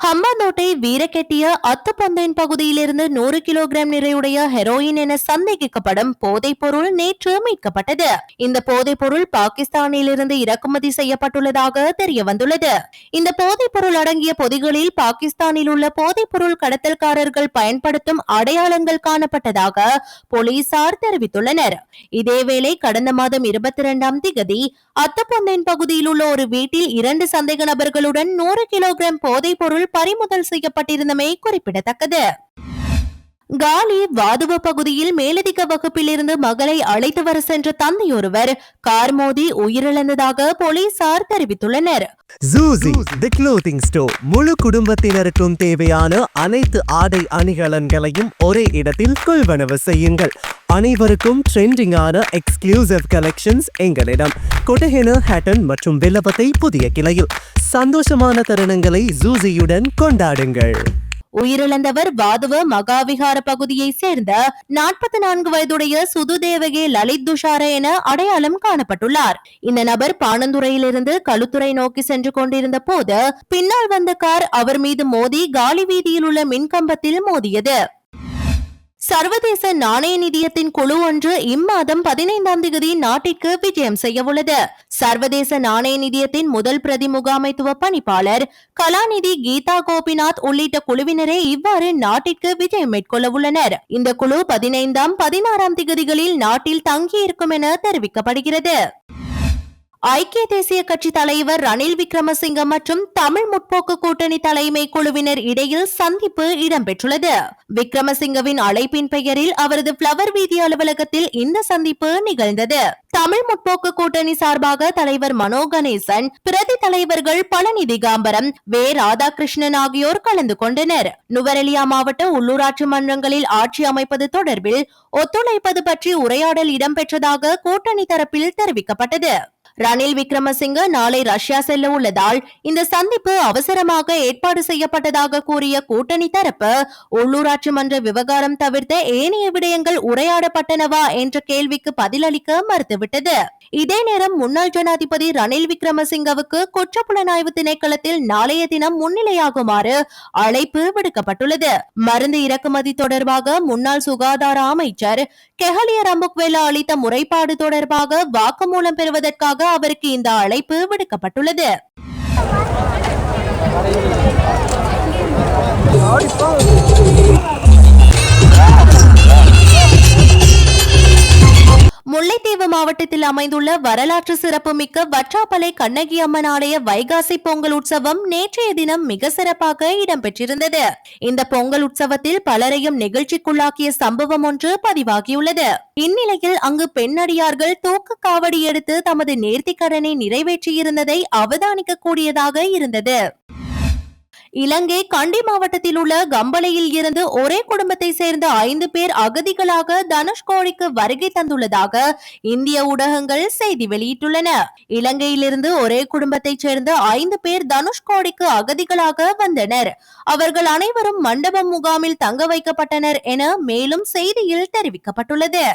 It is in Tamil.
ஹம்பாந்தோட்டை வீரக்கெட்டிய அத்துப்பந்தேன் பகுதியிலிருந்து நூறு கிலோகிராம் நிறையுடைய ஹெரோயின் என சந்தேகிக்கப்படும் போதைப் பொருள் நேற்று மீட்கப்பட்டது. இந்த போதைப் பொருள் பாகிஸ்தானிலிருந்து இறக்குமதி செய்யப்பட்டுள்ளதாக தெரிய வந்துள்ளது இந்த போதைப் பொருள் அடங்கிய பொதிகளில் பாகிஸ்தானில் உள்ள போதைப் பொருள் கடத்தல்காரர்கள் பயன்படுத்தும் அடையாளங்கள் காணப்பட்டதாக போலீசார் தெரிவித்துள்ளனர். இதேவேளை கடந்த மாதம் இருபத்தி இரண்டாம் திகதி அத்தப்பந்தேன் பகுதியில் உள்ள ஒரு வீட்டில் இரண்டு சந்தேக நபர்களுடன் நூறு கிலோகிராம் போதைப் பொருள் பறிமுதல் செய்யப்பட்டிருந்தமை குறிப்பிடத்தக்கது. காலி வாதுவ பகுதியில் மேலதிக வகுப்பிலிருந்து மகளை அழைத்து வர சென்ற தந்தையொருவர் கார் மோதி உயிரிழந்ததாக போலீசார் தெரிவித்துள்ளனர். ஜூசி தி க்ளோத்திங் ஸ்டோர் முழு குடும்பத்தினருக்கும் தேவையான அனைத்து ஆடை அணிகலன்களையும் ஒரே இடத்தில் கொள்வனவு செய்யுங்கள். அனைவருக்கும் ட்ரெண்டிங்கான எக்ஸ்க்ளூசிவ் கலெக்ஷன்ஸ் எங்களிடம். கொடஹென ஹேட்டன் மற்றும் வில்லபத்தை புதிய கிளையில். சந்தோஷமான தருணங்களை ஜூசியுடன் கொண்டாடுங்கள். உயிரிழந்தவர் வாதுவ மகாவிகார பகுதியை சேர்ந்த நாற்பத்தி நான்கு வயதுடைய சுதுதேவகே லலித் துஷார என அடையாளம் காணப்பட்டுள்ளார். இந்த நபர் பாணந்துறையிலிருந்து களுத்துறை நோக்கி சென்று கொண்டிருந்த போது பின்னால் வந்த கார் அவர் மீது மோதி காலி வீதியில் உள்ள மின்கம்பத்தில் மோதியது. சர்வதேச நாணய நிதியத்தின் குழு ஒன்று இம்மாதம் பதினைந்தாம் தேதி நாட்டிற்கு விஜயம் செய்யவுள்ளது சர்வதேச நாணய நிதியத்தின் முதல் பிரதி முகாமைத்துவ பணிப்பாளர் கலாநிதி கீதா கோபிநாத் உள்ளிட்ட குழுவினரே இவ்வாறு நாட்டிற்கு விஜயம் மேற்கொள்ள உள்ளனர். இந்த குழு பதினைந்தாம் பதினாறாம் திகதிகளில் நாட்டில் தங்கியிருக்கும் என தெரிவிக்கப்படுகிறது. ஐக்கிய தேசிய கட்சி தலைவர் ரணில் விக்ரமசிங்க மற்றும் தமிழ் முற்போக்கு கூட்டணி தலைமை குழுவினர் இடையில் சந்திப்பு இடம்பெற்றுள்ளது. விக்ரமசிங்கவின் அழைப்பின் பெயரில் அவரது பிளவர் வீதி அலுவலகத்தில் இந்த சந்திப்பு நிகழ்ந்தது. தமிழ் முற்போக்கு கூட்டணி சார்பாக தலைவர் மனோ கணேசன் பிரதி தலைவர்கள் பழனி திகாம்பரம் வே. ராதாகிருஷ்ணன் ஆகியோர் கலந்து கொண்டனர். நுவரெலியா மாவட்ட உள்ளூராட்சி மன்றங்களில் ஆட்சி அமைப்பது தொடர்பில் ஒத்துழைப்பது பற்றி உரையாடல் இடம்பெற்றதாக கூட்டணி தரப்பில் தெரிவிக்கப்பட்டது. ரணில் விக்ரமசிங்க நாளை ரஷ்யா செல்ல உள்ளதால் இந்த சந்திப்பு அவசரமாக ஏற்பாடு செய்யப்பட்டதாக கூறிய கூட்டணி தரப்பு உள்ளூராட்சி மன்ற விவகாரம் தவிர்த்த ஏனைய விடயங்கள் உரையாடப்பட்டனவா என்ற கேள்விக்கு பதிலளிக்க மறுத்துவிட்டது. இதே நேரம் முன்னாள் ஜனாதிபதி ரணில் விக்ரமசிங்கவுக்கு குற்றப்புலனாய்வு திணைக்களத்தில் நாளைய தினம் முன்னிலையாகுமாறு அழைப்பு விடுக்கப்பட்டுள்ளது. மருந்து இறக்குமதி தொடர்பாக முன்னாள் சுகாதார அமைச்சர் கெஹலிய ரம்புக்வேலா அளித்த முறைப்பாடு தொடர்பாக வாக்குமூலம் பெறுவதற்காக அவருக்கு இந்த அழைப்பு விடுக்கப்பட்டுள்ளது. Oh, மாவட்டத்தில் அமைந்துள்ள வரலாற்று சிறப்புமிக்க வற்றாப்பலை கண்ணகி அம்மன் ஆலய வைகாசி பொங்கல் உற்சவம் நேற்றைய தினம் மிக சிறப்பாக இடம்பெற்றிருந்தது. இந்த பொங்கல் உற்சவத்தில் பலரையும் நிகழ்ச்சிக்குள்ளாக்கிய சம்பவம் ஒன்று பதிவாகியுள்ளது. இந்நிலையில் அங்கு பெண்ணடியார்கள் தூக்கு காவடி எடுத்து தமது நேர்த்திக்கடனை நிறைவேற்றியிருந்ததை அவதானிக்க கூடியதாக இருந்தது. இலங்கை கண்டி மாவட்டத்தில் உள்ள கம்பளையில் இருந்து ஒரே குடும்பத்தை சேர்ந்த ஐந்து பேர் அகதிகளாக தனுஷ்கோடிக்கு வருகை தந்துள்ளதாக இந்திய ஊடகங்கள் செய்தி வெளியிட்டுள்ளன. இலங்கையிலிருந்து ஒரே குடும்பத்தைச் சேர்ந்த ஐந்து பேர் தனுஷ்கோடிக்கு அகதிகளாக வந்தனர். அவர்கள் அனைவரும் மண்டபம் முகாமில் தங்க வைக்கப்பட்டனர் என மேலும் செய்தியில் தெரிவிக்கப்பட்டுள்ளது.